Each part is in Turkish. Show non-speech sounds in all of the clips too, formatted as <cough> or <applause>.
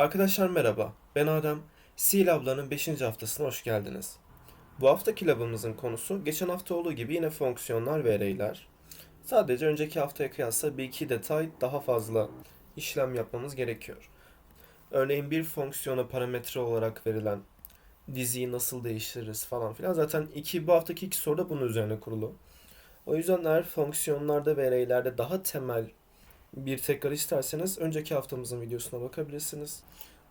Arkadaşlar merhaba, ben Adem. C Lab'ların 5. haftasına hoş geldiniz. Bu haftaki labımızın konusu geçen hafta olduğu gibi yine fonksiyonlar ve array'ler. Sadece önceki haftaya kıyasla bir iki detay daha fazla işlem yapmamız gerekiyor. Örneğin bir fonksiyona parametre olarak verilen diziyi nasıl değiştiririz falan filan. Zaten iki, bu haftaki iki soru da bunun üzerine kurulu. O yüzden eğer fonksiyonlarda ve array'lerde daha temel bir tekrar isterseniz önceki haftamızın videosuna bakabilirsiniz.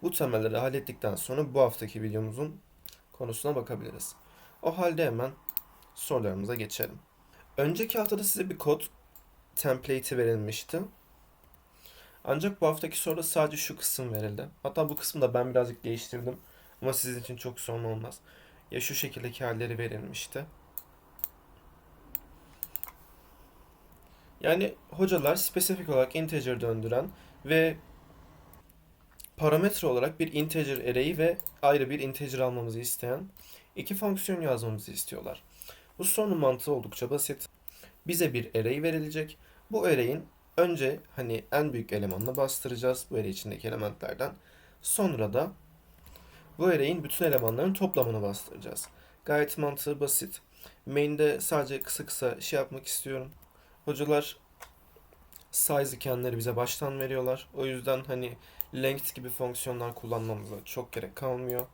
Bu temelleri hallettikten sonra bu haftaki videomuzun konusuna bakabiliriz. O halde hemen sorularımıza geçelim. Önceki haftada size bir kod template'i verilmişti. Ancak bu haftaki soruda sadece şu kısım verildi. Hatta bu kısmı da ben birazcık değiştirdim. Ama sizin için çok sorun olmaz. Ya şu şekildeki halleri verilmişti. Yani hocalar spesifik olarak integer döndüren ve parametre olarak bir integer array'i ve ayrı bir integer almamızı isteyen iki fonksiyon yazmamızı istiyorlar. Bu sorunun mantığı oldukça basit. Bize bir array verilecek. Bu array'in önce hani en büyük elemanını bastıracağız bu array içindeki elementlerden. Sonra da bu array'in bütün elemanların toplamını bastıracağız. Gayet mantığı basit. Main'de sadece kısa kısa şey yapmak istiyorum. Hocalar size'ı kendileri bize baştan veriyorlar. O yüzden hani length gibi fonksiyonlar kullanmamıza çok gerek kalmıyor.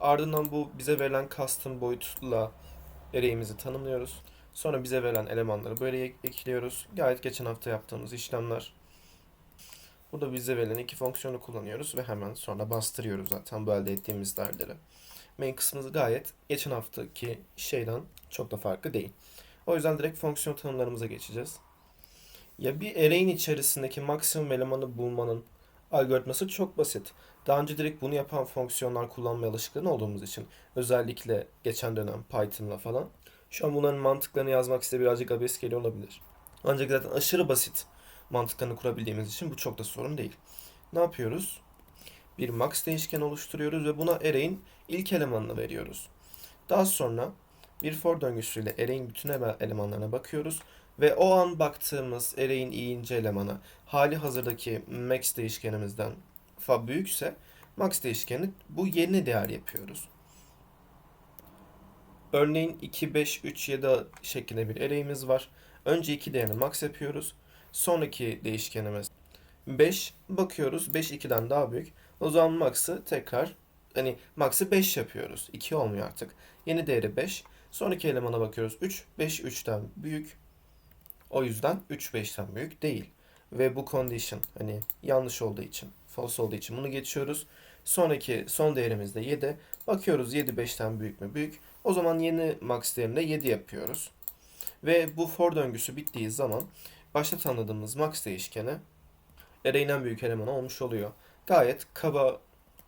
Ardından bu bize verilen custom boyutla array'imizi tanımlıyoruz. Sonra bize verilen elemanları böyle ekliyoruz. Gayet geçen hafta yaptığımız işlemler. Burada bize verilen iki fonksiyonu kullanıyoruz ve hemen sonra bastırıyoruz zaten bu elde ettiğimiz değerleri. Main kısmımız gayet geçen haftaki şeyden çok da farklı değil. O yüzden direkt fonksiyon tanımlarımıza geçeceğiz. Ya bir array'in içerisindeki maksimum elemanı bulmanın algoritması çok basit. Daha önce direkt bunu yapan fonksiyonlar kullanmaya alışkın olduğumuz için özellikle geçen dönem Python'la falan şu an bunların mantıklarını yazmak size birazcık abes geliyor olabilir. Ancak zaten aşırı basit mantıklarını kurabildiğimiz için bu çok da sorun değil. Ne yapıyoruz? Bir max değişken oluşturuyoruz ve buna array'in ilk elemanını veriyoruz. Daha sonra bir for döngüsüyle array'in bütün elemanlarına bakıyoruz ve o an baktığımız array'in i'inci elemanı hali hazırdaki max değişkenimizden fa büyükse max değişkeni bu yeni değer yapıyoruz. Örneğin 2, 5, 3, 7 şeklinde bir array'imiz var. Önce 2 değerini max yapıyoruz. Sonraki değişkenimiz 5. Bakıyoruz 5 2'den daha büyük. O zaman max'ı tekrar hani max'ı 5 yapıyoruz. 2 olmuyor artık. Yeni değeri 5. Sonraki elemana bakıyoruz 3. 5 3'ten büyük. O yüzden 3 5'ten büyük değil. Ve bu condition hani yanlış olduğu için, false olduğu için bunu geçiyoruz. Sonraki son değerimiz de 7. Bakıyoruz 7 5'ten büyük mü? Büyük. O zaman yeni max değerinde 7 yapıyoruz. Ve bu for döngüsü bittiği zaman başta tanıdığımız max değişkeni array'in büyük elemanı olmuş oluyor. Gayet kaba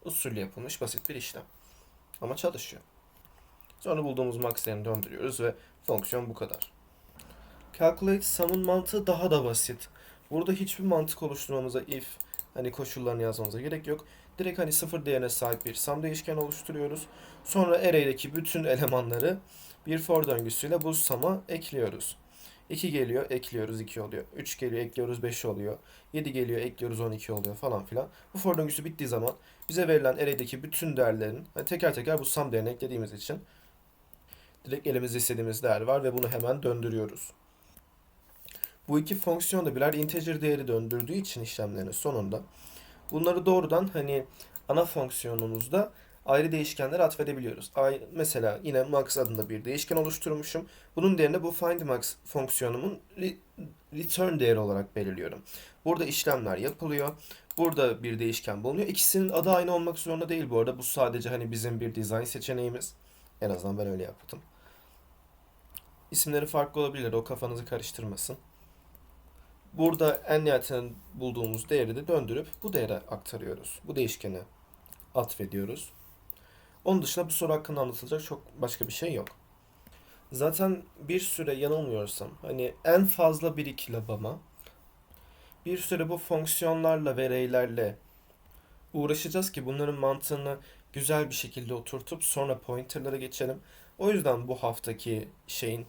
usulle yapılmış basit bir işlem. Ama çalışıyor. Sonra bulduğumuz max döndürüyoruz ve fonksiyon bu kadar. Calculate sum'ın mantığı daha da basit. Burada hiçbir mantık oluşturmamıza if hani koşullarını yazmamıza gerek yok. Direkt hani sıfır değerine sahip bir sum değişken oluşturuyoruz. Sonra array'deki bütün elemanları bir for döngüsüyle bu sum'a ekliyoruz. 2 geliyor, ekliyoruz 2 oluyor. 3 geliyor, ekliyoruz 5 oluyor. 7 geliyor, ekliyoruz 12 oluyor falan filan. Bu for döngüsü bittiği zaman bize verilen array'deki bütün değerlerin hani teker teker bu sum değerini eklediğimiz için direkt elimizde istediğimiz değer var ve bunu hemen döndürüyoruz. Bu iki fonksiyon da birer integer değeri döndürdüğü için işlemlerin sonunda bunları doğrudan hani ana fonksiyonumuzda ayrı değişkenlere atfedebiliyoruz. Mesela yine max adında bir değişken oluşturmuşum. Bunun değerini bu find max fonksiyonumun return değeri olarak belirliyorum. Burada işlemler yapılıyor. Burada bir değişken bulunuyor. İkisinin adı aynı olmak zorunda değil bu arada. Bu sadece hani bizim bir design seçeneğimiz. En azından ben öyle yaptım. İsimleri farklı olabilir. O kafanızı karıştırmasın. Burada en nihayetinde bulduğumuz değeri de döndürüp bu değere aktarıyoruz. Bu değişkene atfediyoruz. Onun dışında bu soru hakkında anlatılacak çok başka bir şey yok. Zaten bir süre yanılmıyorsam hani en fazla bir iki labama bir süre bu fonksiyonlarla ve array'lerle uğraşacağız ki bunların mantığını güzel bir şekilde oturtup sonra pointer'lara geçelim. O yüzden bu haftaki şeyin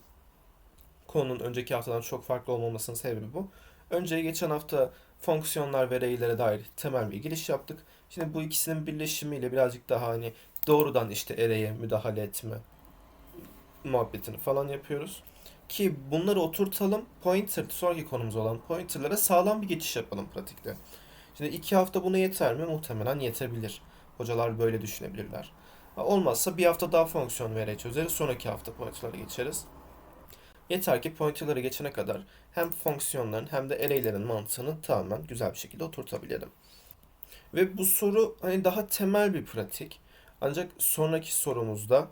konunun önceki haftadan çok farklı olmamasının sebebi bu. Önce geçen hafta fonksiyonlar ve array'lere dair temel bir giriş yaptık. Şimdi bu ikisinin birleşimiyle birazcık daha hani doğrudan işte array'e müdahale etme muhabbetini falan yapıyoruz. Ki bunları oturtalım. Pointer, sonraki konumuz olan pointerlara sağlam bir geçiş yapalım pratikte. Şimdi iki hafta buna yeter mi? Muhtemelen yetebilir. Hocalar böyle düşünebilirler. Olmazsa bir hafta daha fonksiyon ve çözeriz. Sonraki hafta pointerlara geçeriz. Yeter ki pointerlara geçene kadar hem fonksiyonların hem de array'lerin mantığını tamamen güzel bir şekilde oturtabilelim. Ve bu soru hani daha temel bir pratik. Ancak sonraki sorumuzda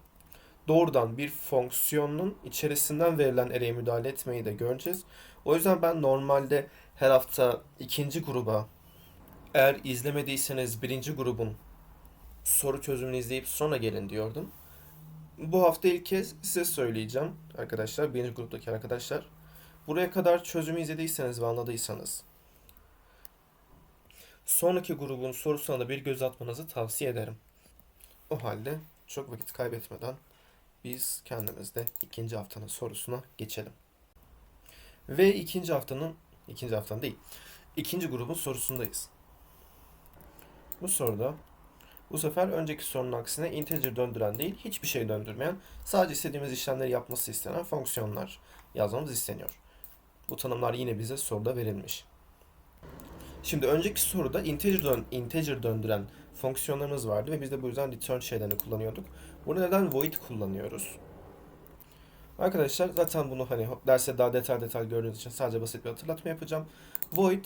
doğrudan bir fonksiyonun içerisinden verilen array'e müdahale etmeyi de göreceğiz. O yüzden ben normalde her hafta ikinci gruba eğer izlemediyseniz birinci grubun soru çözümünü izleyip sonra gelin diyordum. Bu hafta ilk kez size söyleyeceğim arkadaşlar, birinci gruptaki arkadaşlar. Buraya kadar çözümü izlediyseniz ve anladıysanız sonraki grubun sorusuna da bir göz atmanızı tavsiye ederim. O halde çok vakit kaybetmeden biz kendimiz de ikinci haftanın sorusuna geçelim. Ve ikinci haftanın, ikinci haftanın değil, ikinci grubun sorusundayız. Bu soruda bu sefer önceki sorunun aksine integer döndüren değil, hiçbir şey döndürmeyen, sadece istediğimiz işlemleri yapması istenen fonksiyonlar yazmamız isteniyor. Bu tanımlar yine bize soruda verilmiş. Şimdi önceki soruda integer, dön integer döndüren fonksiyonlarımız vardı ve biz de bu yüzden return şeylerini kullanıyorduk. Burada neden void kullanıyoruz? Arkadaşlar zaten bunu hani derste daha detay detay gördüğünüz için sadece basit bir hatırlatma yapacağım. Void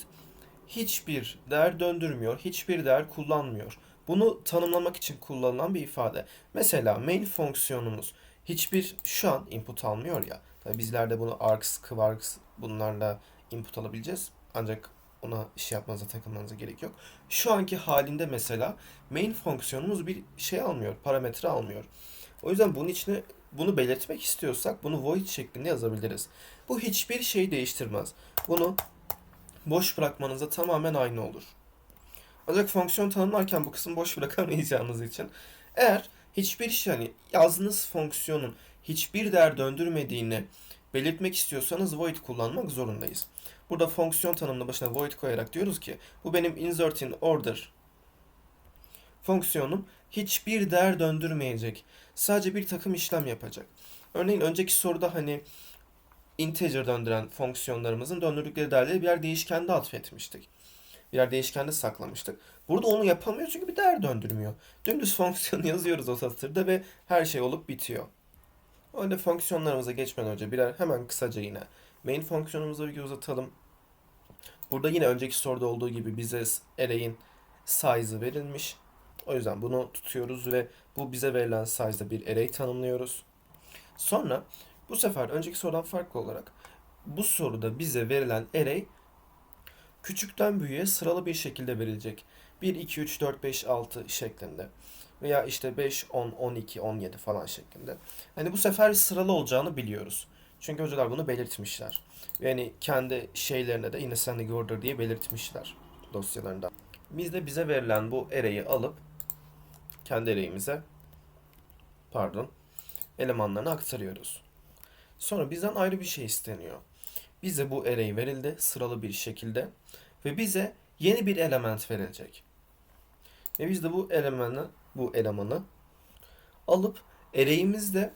hiçbir değer döndürmüyor, hiçbir değer kullanmıyor. Bunu tanımlamak için kullanılan bir ifade. Mesela main fonksiyonumuz hiçbir şu an input almıyor ya. Tabii bizler de bunu args, kvarks bunlarla input alabileceğiz. Ancak ona şey yapmanıza takılmanıza gerek yok. Şu anki halinde mesela main fonksiyonumuz bir şey almıyor, parametre almıyor. O yüzden bunun içine bunu belirtmek istiyorsak bunu void şeklinde yazabiliriz. Bu hiçbir şey değiştirmez. Bunu boş bırakmanıza tamamen aynı olur. Ancak fonksiyon tanımlarken bu kısmı boş bırakamayacağınız için eğer hiçbir şey hani yazdığınız fonksiyonun hiçbir değer döndürmediğini belirtmek istiyorsanız void kullanmak zorundayız. Burada fonksiyon tanımının başına void koyarak diyoruz ki bu benim insert in order fonksiyonum hiçbir değer döndürmeyecek. Sadece bir takım işlem yapacak. Örneğin önceki soruda hani integer döndüren fonksiyonlarımızın döndürdükleri değerleri birer değişkende atfetmiştik. Birer değişkende saklamıştık. Burada onu yapamıyor çünkü bir değer döndürmüyor. Dümdüz <laughs> fonksiyonu yazıyoruz o satırda ve her şey olup bitiyor. Halde fonksiyonlarımıza geçmeden önce birer hemen kısaca yine main fonksiyonumuza bir göz atalım. Burada yine önceki soruda olduğu gibi bize array'in size'ı verilmiş. O yüzden bunu tutuyoruz ve bu bize verilen size'da bir array tanımlıyoruz. Sonra bu sefer önceki sorudan farklı olarak bu soruda bize verilen array küçükten büyüğe sıralı bir şekilde verilecek. 1, 2, 3, 4, 5, 6 şeklinde. Veya işte 5, 10, 12, 17 falan şeklinde. Hani bu sefer sıralı olacağını biliyoruz. Çünkü hocalar bunu belirtmişler. Yani kendi şeylerine de ascending order diye belirtmişler dosyalarında. Biz de bize verilen bu array'i alıp kendi array'imize pardon elemanlarını aktarıyoruz. Sonra bizden ayrı bir şey isteniyor. Bize bu array verildi sıralı bir şekilde ve bize yeni bir element verilecek. Ve biz de bu elemanı bu elemanı alıp array'imizde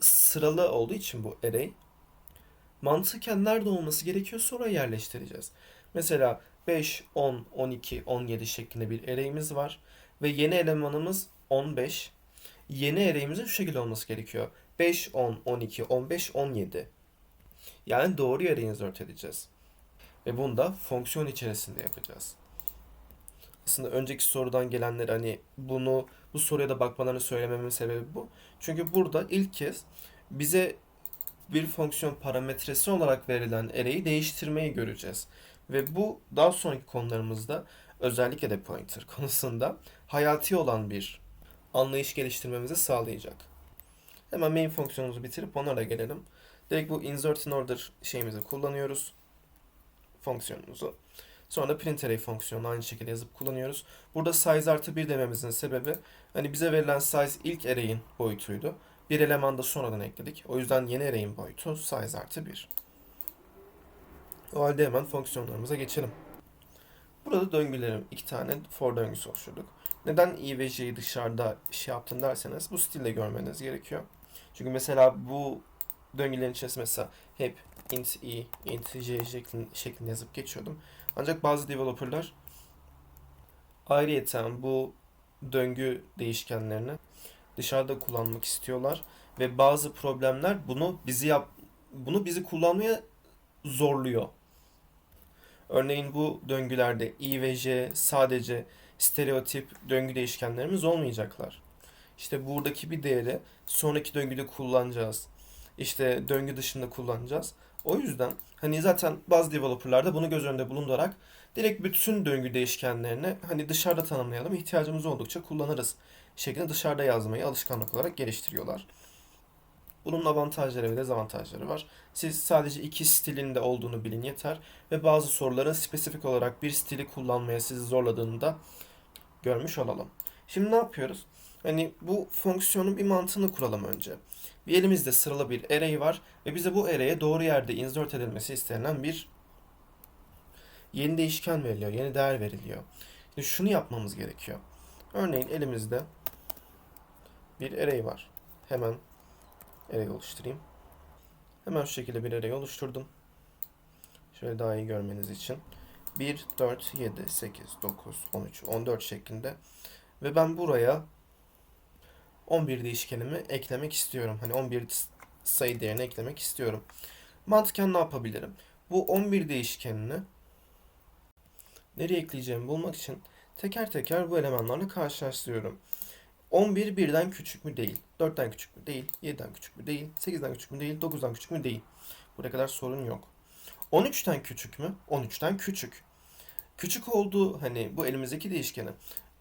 sıralı olduğu için bu array mantıken nerede olması gerekiyorsa oraya yerleştireceğiz. Mesela 5, 10, 12, 17 şeklinde bir array'imiz var ve yeni elemanımız 15. Yeni array'imizin şu şekilde olması gerekiyor. 5, 10, 12, 15, 17. Yani doğru yere insert edeceğiz. Ve bunu da fonksiyon içerisinde yapacağız. Aslında önceki sorudan gelenler hani bunu bu soruya da bakmalarını söylememin sebebi bu. Çünkü burada ilk kez bize bir fonksiyon parametresi olarak verilen array'i değiştirmeyi göreceğiz. Ve bu daha sonraki konularımızda özellikle de pointer <laughs> konusunda hayati olan bir anlayış geliştirmemizi sağlayacak. Hemen main fonksiyonumuzu bitirip ona da gelelim. Direkt bu insert in order şeyimizi kullanıyoruz. Fonksiyonumuzu. Sonra da print array fonksiyonunu aynı şekilde yazıp kullanıyoruz. Burada size artı 1 dememizin sebebi hani bize verilen size ilk array'in boyutuydu. Bir eleman da sonradan ekledik. O yüzden yeni array'in boyutu size artı 1. O halde hemen fonksiyonlarımıza geçelim. Burada döngülerim iki tane for döngüsü oluşturduk. Neden i ve j'yi dışarıda şey yaptın derseniz bu stilde görmeniz gerekiyor. Çünkü mesela bu döngülerin içerisinde mesela hep int i, int j şeklinde, yazıp geçiyordum. Ancak bazı developerlar ayrıyeten bu döngü değişkenlerini dışarıda kullanmak istiyorlar ve bazı problemler bunu bizi yap bunu bizi kullanmaya zorluyor. Örneğin bu döngülerde i ve j sadece stereotip döngü değişkenlerimiz olmayacaklar. İşte buradaki bir değeri sonraki döngüde kullanacağız. İşte döngü dışında kullanacağız. O yüzden hani zaten bazı developerlarda bunu göz önünde bulundurarak direkt bütün döngü değişkenlerini hani dışarıda tanımlayalım, ihtiyacımız oldukça kullanırız şeklinde dışarıda yazmayı alışkanlık olarak geliştiriyorlar. Bunun avantajları ve dezavantajları var. Siz sadece iki stilin de olduğunu bilin yeter ve bazı soruların spesifik olarak bir stili kullanmaya sizi zorladığını da görmüş olalım. Şimdi ne yapıyoruz? Hani bu fonksiyonun bir mantığını kuralım önce. Bir elimizde sıralı bir array var ve bize bu array'e doğru yerde insert edilmesi istenilen bir yeni değişken veriliyor, yeni değer veriliyor. Şimdi şunu yapmamız gerekiyor. Örneğin elimizde bir array var. Hemen array oluşturayım. Hemen şu şekilde bir array oluşturdum. Şöyle daha iyi görmeniz için. 1, 4, 7, 8, 9, 13, 14 şeklinde. Ve ben buraya 11 değişkenimi eklemek istiyorum. Hani 11 sayı değerini eklemek istiyorum. Mantıken ne yapabilirim? Bu 11 değişkenini nereye ekleyeceğimi bulmak için teker teker bu elemanlarla karşılaştırıyorum. 11 birden küçük mü değil, 4'ten küçük mü değil, 7'den küçük mü değil, 8'den küçük mü değil, 9'dan küçük mü değil. Buraya kadar sorun yok. 13'ten küçük mü? 13'ten küçük. Küçük olduğu hani bu elimizdeki değişkeni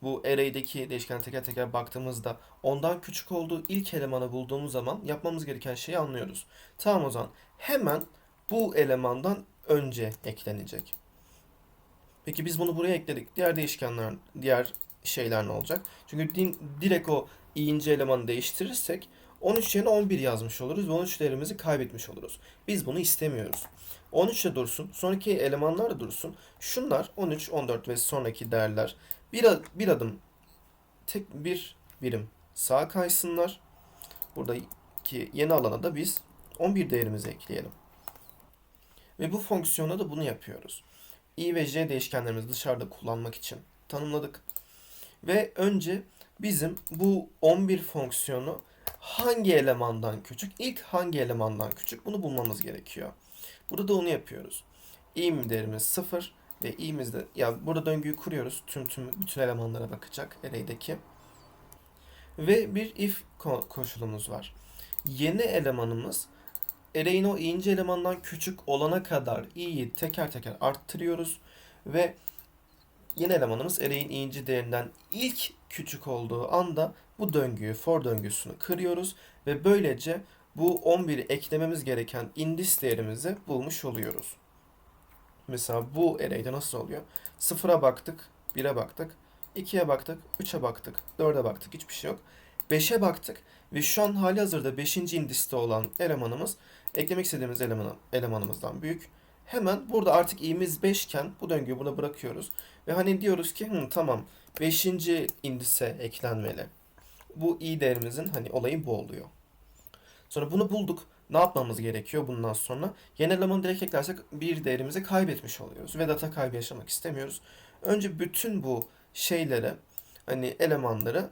bu array'deki değişkene teker teker baktığımızda ondan küçük olduğu ilk elemanı bulduğumuz zaman yapmamız gereken şeyi anlıyoruz. Tamam o zaman hemen bu elemandan önce eklenecek. Peki biz bunu buraya ekledik. Diğer değişkenler, diğer şeyler ne olacak? Çünkü din, direkt o i'inci elemanı değiştirirsek 13 yerine 11 yazmış oluruz ve 13 değerimizi kaybetmiş oluruz. Biz bunu istemiyoruz. 13 de dursun. Sonraki elemanlar da dursun. Şunlar 13, 14 ve sonraki değerler bir, bir adım tek bir birim sağa kaysınlar. Buradaki yeni alana da biz 11 değerimizi ekleyelim. Ve bu fonksiyonda da bunu yapıyoruz. i ve j değişkenlerimizi dışarıda kullanmak için tanımladık. Ve önce bizim bu 11 fonksiyonu hangi elemandan küçük, ilk hangi elemandan küçük bunu bulmamız gerekiyor. Burada da onu yapıyoruz. i değerimiz 0 ve i'mizde ya burada döngüyü kuruyoruz. Tüm tüm bütün elemanlara bakacak array'deki. Ve bir if koşulumuz var. Yeni elemanımız array'in o i'inci elemandan küçük olana kadar i'yi teker teker arttırıyoruz ve yeni elemanımız array'in i'inci değerinden ilk küçük olduğu anda bu döngüyü, for döngüsünü kırıyoruz ve böylece bu 11'i eklememiz gereken indis değerimizi bulmuş oluyoruz. Mesela bu array'de nasıl oluyor? Sıfıra baktık, 1'e baktık, 2'ye baktık, 3'e baktık, 4'e baktık, hiçbir şey yok. 5'e baktık ve şu an hali hazırda 5. indiste olan elemanımız eklemek istediğimiz elemanı, elemanımızdan büyük. Hemen burada artık i'miz 5 iken bu döngüyü buna bırakıyoruz. Ve hani diyoruz ki Hı, tamam 5. indise eklenmeli. Bu i değerimizin hani olayı bu oluyor. Sonra bunu bulduk. Ne yapmamız gerekiyor bundan sonra? Yeni elemanı direkt eklersek bir değerimizi kaybetmiş oluyoruz. Ve data kaybı yaşamak istemiyoruz. Önce bütün bu şeylere hani elemanları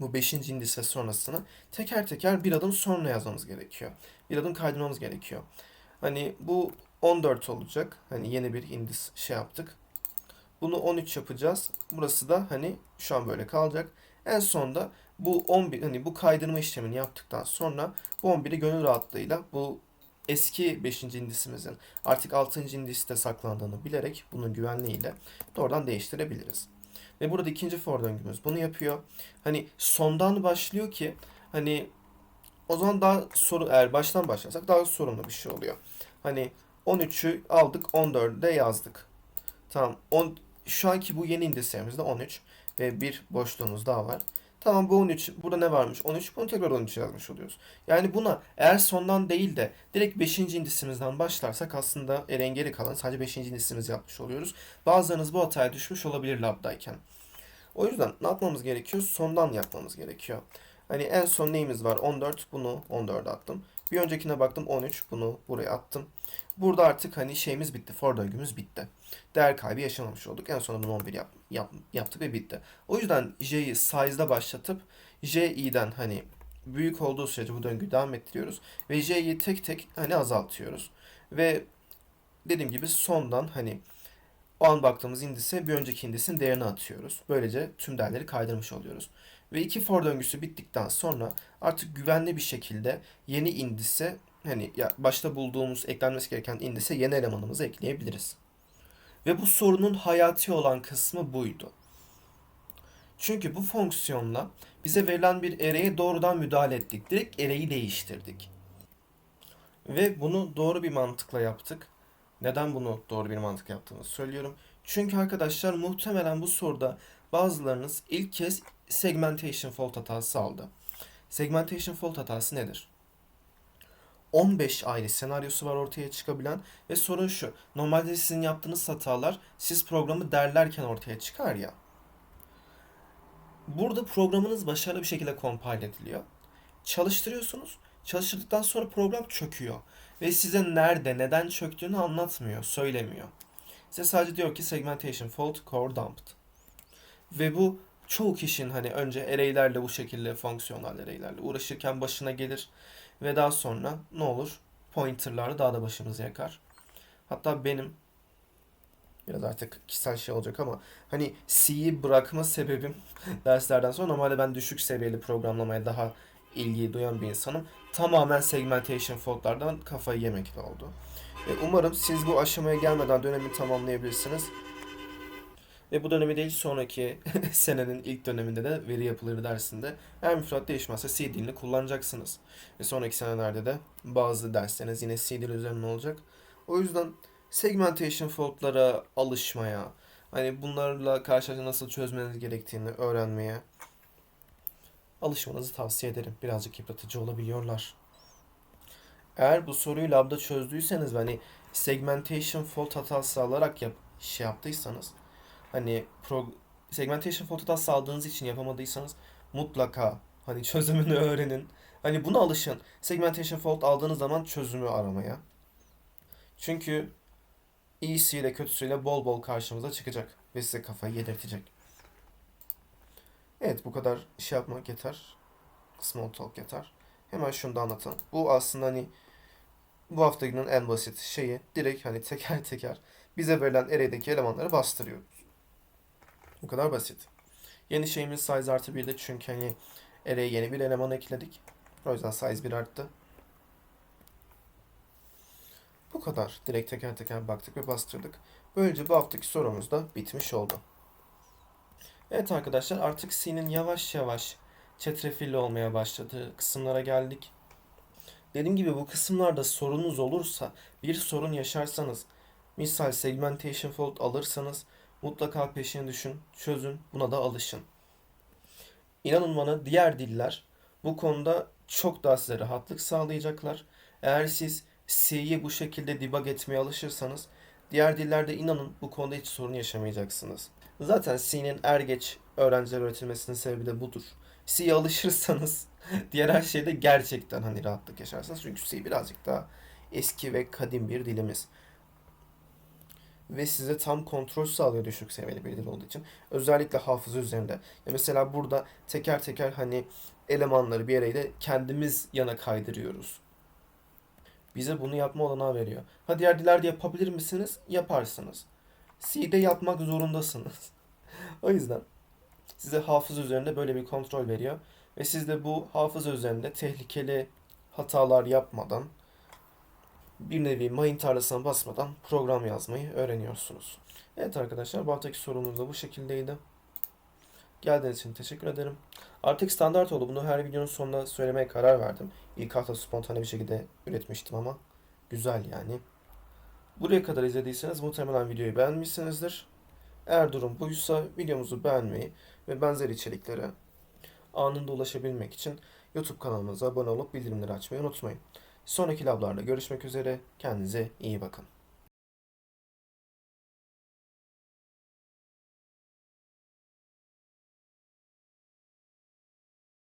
bu 5. indise sonrasını teker teker bir adım sonra yazmamız gerekiyor. Bir adım kaydırmamız gerekiyor. Hani bu 14 olacak. Hani yeni bir indis şey yaptık. Bunu 13 yapacağız. Burası da hani şu an böyle kalacak. En sonda bu 11 hani bu kaydırma işlemini yaptıktan sonra bu 11'i gönül rahatlığıyla bu eski 5. indisimizin artık 6. indiste saklandığını bilerek bunun güvenliğiyle doğrudan değiştirebiliriz. Ve burada ikinci for döngümüz bunu yapıyor. Hani sondan başlıyor ki hani o zaman daha soru eğer baştan başlasak daha sorunlu bir şey oluyor. Hani 13'ü aldık 14'de yazdık. Tamam. On, şu anki bu yeni indislerimizde 13 ve bir boşluğumuz daha var. Tamam bu 13. Burada ne varmış? 13. Bunu tekrar 13 yazmış oluyoruz. Yani buna eğer sondan değil de direkt 5. indisimizden başlarsak aslında geri kalan sadece 5. indisimizi yapmış oluyoruz. Bazılarınız bu hataya düşmüş olabilir labdayken. O yüzden ne yapmamız gerekiyor? Sondan yapmamız gerekiyor. Hani en son neyimiz var? 14. Bunu 14'e attım. Bir öncekine baktım 13. Bunu buraya attım. Burada artık hani şeyimiz bitti. For döngümüz bitti. Değer kaybı yaşamamış olduk. En sonunda bunu 11 yap, yap, yaptık ve bitti. O yüzden J'yi size'da başlatıp J'den hani büyük olduğu sürece bu döngüyü devam ettiriyoruz. Ve J'yi tek tek hani azaltıyoruz. Ve dediğim gibi sondan hani o an baktığımız indise bir önceki indisin değerini atıyoruz. Böylece tüm değerleri kaydırmış oluyoruz. Ve iki for döngüsü bittikten sonra artık güvenli bir şekilde yeni indise hani ya başta bulduğumuz eklenmesi gereken indise yeni elemanımızı ekleyebiliriz. Ve bu sorunun hayati olan kısmı buydu. Çünkü bu fonksiyonla bize verilen bir array'e doğrudan müdahale ettik. Direkt array'i değiştirdik. Ve bunu doğru bir mantıkla yaptık. Neden bunu doğru bir mantık yaptığımızı söylüyorum. Çünkü arkadaşlar muhtemelen bu soruda bazılarınız ilk kez segmentation fault hatası aldı. Segmentation fault hatası nedir? 15 ayrı senaryosu var ortaya çıkabilen ve sorun şu. Normalde sizin yaptığınız hatalar siz programı derlerken ortaya çıkar ya. Burada programınız başarılı bir şekilde compile ediliyor. Çalıştırıyorsunuz. Çalıştırdıktan sonra program çöküyor. Ve size nerede, neden çöktüğünü anlatmıyor, söylemiyor. Size sadece diyor ki segmentation fault core dumped. Ve bu çoğu kişinin hani önce array'lerle bu şekilde fonksiyonel array'lerle uğraşırken başına gelir. Ve daha sonra ne olur? Pointer'larla daha da başımızı yakar. Hatta benim biraz artık kişisel şey olacak ama hani C'yi bırakma sebebim <laughs> derslerden sonra normalde ben düşük seviyeli programlamaya daha ilgi duyan bir insanım. Tamamen segmentation faultlardan kafayı yemekle oldu. Ve umarım siz bu aşamaya gelmeden dönemi tamamlayabilirsiniz. Ve bu dönemi değil sonraki <laughs> senenin ilk döneminde de veri yapıları dersinde eğer müfredat değişmezse C kullanacaksınız. Ve sonraki senelerde de bazı dersleriniz yine C dili üzerine olacak. O yüzden segmentation faultlara alışmaya, hani bunlarla karşılaşınca nasıl çözmeniz gerektiğini öğrenmeye alışmanızı tavsiye ederim. Birazcık yıpratıcı olabiliyorlar. Eğer bu soruyu labda çözdüyseniz ve hani segmentation fault hatası alarak yap, şey yaptıysanız hani pro, segmentation fault hatası aldığınız için yapamadıysanız mutlaka hani çözümünü öğrenin. Hani buna alışın. Segmentation fault aldığınız zaman çözümü aramaya. Çünkü iyisiyle kötüsüyle bol bol karşımıza çıkacak ve size kafayı yedirtecek. Evet bu kadar şey yapmak yeter. Small talk yeter. Hemen şunu da anlatalım. Bu aslında hani bu hafta günün en basit şeyi direkt hani teker teker bize verilen array'deki elemanları bastırıyoruz. Bu kadar basit. Yeni şeyimiz size artı 1'de çünkü hani array'e yeni bir eleman ekledik. O yüzden size 1 arttı. Bu kadar. Direkt teker teker baktık ve bastırdık. Böylece bu haftaki sorumuz da bitmiş oldu. Evet arkadaşlar artık C'nin yavaş yavaş çetrefilli olmaya başladığı kısımlara geldik. Dediğim gibi bu kısımlarda sorunuz olursa, bir sorun yaşarsanız, misal segmentation fault alırsanız mutlaka peşine düşün, çözün, buna da alışın. İnanın bana diğer diller bu konuda çok daha size rahatlık sağlayacaklar. Eğer siz C'yi bu şekilde debug etmeye alışırsanız diğer dillerde inanın bu konuda hiç sorun yaşamayacaksınız. Zaten C'nin er geç öğrenciler öğretilmesinin sebebi de budur. C'ye alışırsanız <laughs> diğer her şeyde gerçekten hani rahatlık yaşarsınız. Çünkü C birazcık daha eski ve kadim bir dilimiz. Ve size tam kontrol sağlıyor düşük seviyeli bir dil olduğu için. Özellikle hafıza üzerinde. Ya mesela burada teker teker hani elemanları bir arayla kendimiz yana kaydırıyoruz. Bize bunu yapma olanağı veriyor. Ha diğer dillerde yapabilir misiniz? Yaparsınız. C'de yapmak zorundasınız. <laughs> o yüzden size hafıza üzerinde böyle bir kontrol veriyor. Ve siz de bu hafıza üzerinde tehlikeli hatalar yapmadan bir nevi mayın tarlasına basmadan program yazmayı öğreniyorsunuz. Evet arkadaşlar bu haftaki sorumuz da bu şekildeydi. Geldiğiniz için teşekkür ederim. Artık standart oldu. Bunu her videonun sonunda söylemeye karar verdim. İlk hafta spontane bir şekilde üretmiştim ama güzel yani. Buraya kadar izlediyseniz muhtemelen videoyu beğenmişsinizdir. Eğer durum buysa videomuzu beğenmeyi ve benzer içeriklere anında ulaşabilmek için YouTube kanalımıza abone olup bildirimleri açmayı unutmayın. Sonraki lablarda görüşmek üzere. Kendinize iyi bakın.